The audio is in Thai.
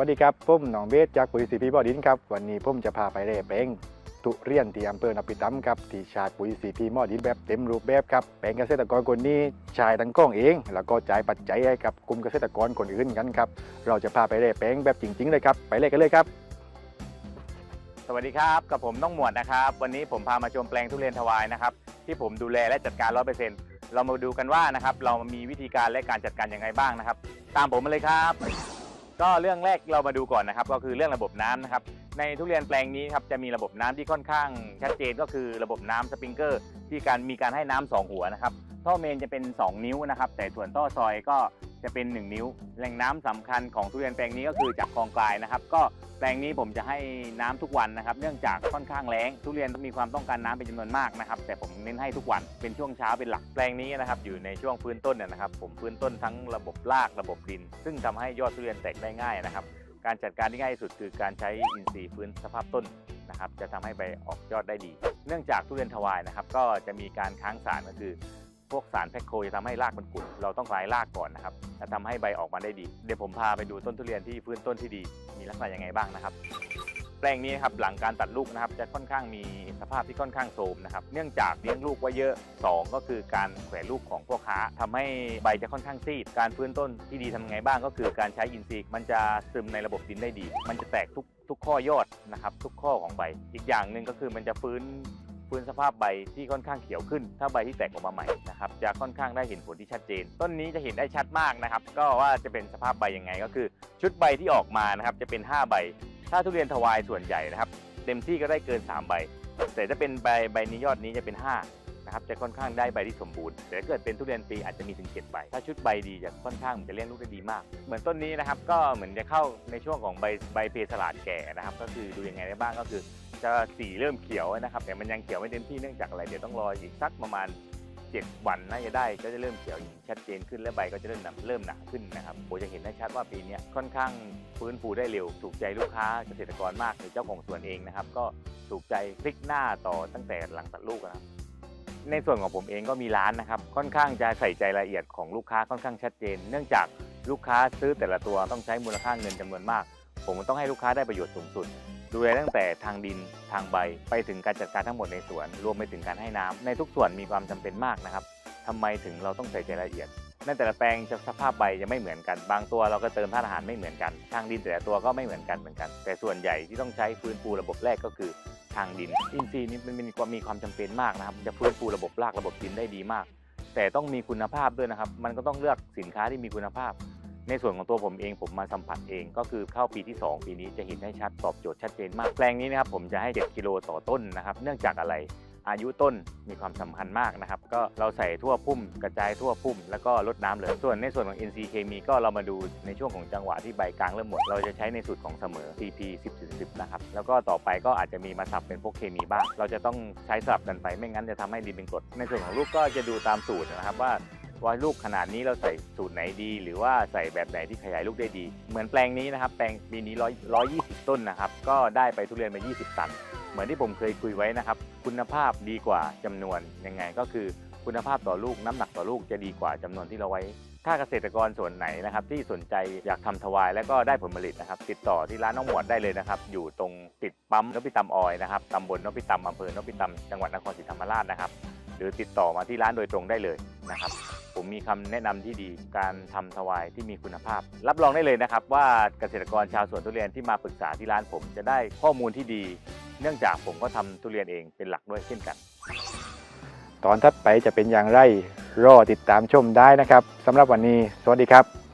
วัสดีครับผมหนองเบสจากปุ๋ยสีพีบอดินครับวันนี้ผมจะพาไปเร่แปลงทุเรียนที่อำเภอนพิตำครับที่ชาปุ๋ยสีพีมอดินแบบเต็มรูปแบบครับแปลงเกษตรกรคนนี้ชายตั้งกล้องเอง แล้วก็จ่ายปัจจัยให้กับกลุ่มเกษตรกรคนอื่นกันครับเราจะพาไปเร่แปลงแบบจริงๆเลยครับไปเร่กันเลยครับ สวัสดีครับกับผมน้องหมวดนะครับ วันนี้ผมพามาชมแปลงทุเรียนทวายนะครับที่ผมดูแลและจัดการ100%เรามาดูกันว่านะครับเรามีวิธีการและการจัดการยังไงบ้างนะครับ ตามผมมาเลยครับ ก็เรื่องแรกเรามาดูก่อนนะครับ ก็คือเรื่องระบบน้ำนะครับ ในทุเรียนแปลงนี้ครับจะมีระบบน้ำที่ค่อนข้างชัดเจนก็คือระบบน้ำสปริงเกอร์ ที่การมีการให้น้ำสองหัวนะครับท่อเมนจะเป็น 2 นิ้วนะครับ แต่ส่วนท่อซอยก็ จะเป็น 1 นิ้ว แหล่งน้ำสำคัญของทุเรียนแปลงนี้ก็คือจากคลองกลายนะครับ ก็แปลงนี้ผมจะให้น้ำทุกวันนะครับ เนื่องจากค่อนข้างแล้ง ทุเรียนมีความต้องการน้ำเป็นจำนวนมากนะครับ แต่ผมเน้นให้ทุกวันเป็นช่วงเช้าเป็นหลักแปลงนี้นะครับอยู่ในช่วงพื้นต้นน่ยนะครับ ผมพื้นต้นทั้งระบบรากระบบดิน ซึ่งทำให้ยอดทุเรียนแตกได้ง่ายนะครับ การจัดการที่ง่ายที่สุดคือการใช้อินทรีย์ฟื้นสภาพต้นนะครับ จะทำให้ใบออกยอดได้ดี เนื่องจากทุเรียนทวายนะครับ ก็จะมีการค้างสารก็คือ พวกสารแพคโคจะทำให้รากมันกุด เราต้องคลายรากก่อนนะครับจะทำให้ใบออกมาได้ดี เดี๋ยวผมพาไปดูต้นทุเรียนที่ฟื้นต้นที่ดี มีลักษณะยังไงบ้างนะครับ แปลงนี้นะครับหลังการตัดลูกนะครับ จะค่อนข้างมีสภาพที่ค่อนข้างโทรมนะครับ เนื่องจากเลี้ยงลูกไว้เยอะสองก็คือการแขวนลูกของพวกค้าทำให้ใบจะค่อนข้างซีด การฟื้นต้นที่ดีทำไงบ้าง ก็คือการใช้อินทรีย์ มันจะซึมในระบบดินได้ดี มันจะแตกทุกทุกข้อยอดนะครับ ทุกข้อของใบ อีกอย่างหนึ่งก็คือมันจะฟื้น ฟื้นสภาพใบที่ค่อนข้างเขียวขึ้น ถ้าใบที่แตกออกมาใหม่นะครับจะค่อนข้างได้เห็นผลที่ชัดเจน ต้นนี้จะเห็นได้ชัดมากนะครับ ก็ว่าจะเป็นสภาพใบยังไง ก็คือชุดใบที่ออกมานะครับจะเป็น 5 ใบ ถ้าทุเรียนทวายส่วนใหญ่นะครับ เต็มที่ก็ได้เกิน 3 ใบ แต่ถ้าเป็นใบใบนี้ยอดนี้จะเป็น 5นะครับจะค่อนข้างได้ใบที่สมบูรณ์ แต่เกิดเป็นทุเรียนปีอาจจะมีถึง7ใบ ถ้าชุดใบดีจะค่อนข้างจะเลี้ยงลูกได้ดีมาก เหมือนต้นนี้นะครับก็เหมือนจะเข้าในช่วงของใบใบเพสลาดแก่นะครับ ก็คือดูยังไงได้บ้างก็คือ จะสีเริ่มเขียวนะครับ แต่มันยังเขียวไม่เต็มที่เนื่องจากอะไรเดี๋ยวต้องรออีกสักประมาณ 7 วันน่าจะได้ก็จะเริ่มเขียวชัดเจนขึ้นและใบก็จะเริ่มหนาเริ่มหนาขึ้นนะครับผมจะเห็นได้ชัดว่าปีนี้ค่อนข้างฟื้นฟูได้เร็วถูกใจลูกค้าเกษตรกรมากหรือเจ้าของสวนเองนะครับ ก็ถูกใจพลิกหน้าต่อตั้งแต่หลังตัดลูกนะครับในส่วนของผมเองก็มีร้านนะครับ ค่อนข้างจะใส่ใจรายละเอียดของลูกค้าค่อนข้างชัดเจน เนื่องจากลูกค้าซื้อแต่ละตัวต้องใช้มูลค่าเงินจำนวนมาก ผมต้องให้ลูกค้าได้ประโยชน์สูงสุด ดูแลตั้งแต่ทางดินทางใบ ไปถึงการจัดการทั้งหมดในสวน รวมไปถึงการให้น้ำในทุกส่วนมีความจำเป็นมากนะครับทำไมถึงเราต้องใส่ใจละเอียดในแต่ละแปลงจะสภาพใบจะไม่เหมือนกัน บางตัวเราก็เติมธาตุอาหารไม่เหมือนกัน ทางดินแต่ละตัวก็ไม่เหมือนกันเหมือนกัน แต่ส่วนใหญ่ที่ต้องใช้ฟื้นฟูระบบแรกก็คือทางดิน อินทรีย์นี่มันมีความมีความจำเป็นมากนะครับ จะฟื้นฟูระบบรากระบบดินได้ดีมาก แต่ต้องมีคุณภาพด้วยนะครับ มันก็ต้องเลือกสินค้าที่มีคุณภาพ ในส่วนของตัวผมเองผมมาสัมผัสเองก็คือเข้าปีที่ 2 ปีนี้จะเห็นได้ชัดตอบโจทย์ชัดเจนมากแปลงนี้นะครับผมจะให้ 7 กิโลต่อต้นนะครับ เนื่องจากอะไรอายุต้นมีความสำคัญมากนะครับ ก็เราใส่ทั่วพุ่มกระจายทั่วพุ่ม แล้วก็ลดน้ำเหลยส่วนในส่วนของ NC เคมีก็เรามาดูในช่วงของจังหวะที่ใบกลางเริ่มหมด เราจะใช้ในสูตรของเสมอ CP 10 10นะครับแล้วก็ต่อไปก็อาจจะมีมาสับเป็นพวกเคมีบ้าง เราจะต้องใช้สลับกันไปไม่งั้นจะทำให้ดินเป็นกรดในส่วนของลูกก็จะดูตามสูตรนะครับว่า ว่าลูกขนาดนี้เราใส่สูตรไหนดี หรือว่าใส่แบบไหนที่ขยายลูกได้ดี เหมือนแปลงนี้นะครับ แปลงปีนี้ร้อยร้อยยี่สิบต้นนะครับ ก็ได้ไปทุเรียนมา 20 ตัน เหมือนที่ผมเคยคุยไว้นะครับ คุณภาพดีกว่าจำนวนยังไงก็คือคุณภาพต่อลูกน้ำหนักต่อลูกจะดีกว่าจำนวนที่เราไว้ ถ้าเกษตรกรส่วนไหนนะครับ ที่สนใจอยากทำถวายแล้วก็ได้ผลผลิตนะครับ ติดต่อที่ร้านน้องหมวดได้เลยนะครับ อยู่ตรงติดปั๊มนพิตำออยนะครับตำบลนพิตำอำเภอนพิตำจังหวัดนครศรีธรรมราชนะครับ หรือติดต่อมาที่ร้านโดยตรงได้เลยนะครับ ผมมีคำแนะนำที่ดีการทำถวายที่มีคุณภาพ รับรองได้เลยนะครับ ว่าเกษตรกรชาวสวนทุเรียนที่มาปรึกษาที่ร้านผมจะได้ข้อมูลที่ดี เนื่องจากผมก็ทำทุเรียนเองเป็นหลักด้วยเช่นกัน ตอนถัดไปจะเป็นอย่างไรรอติดตามชมได้นะครับสำหรับวันนี้ สวัสดีครับ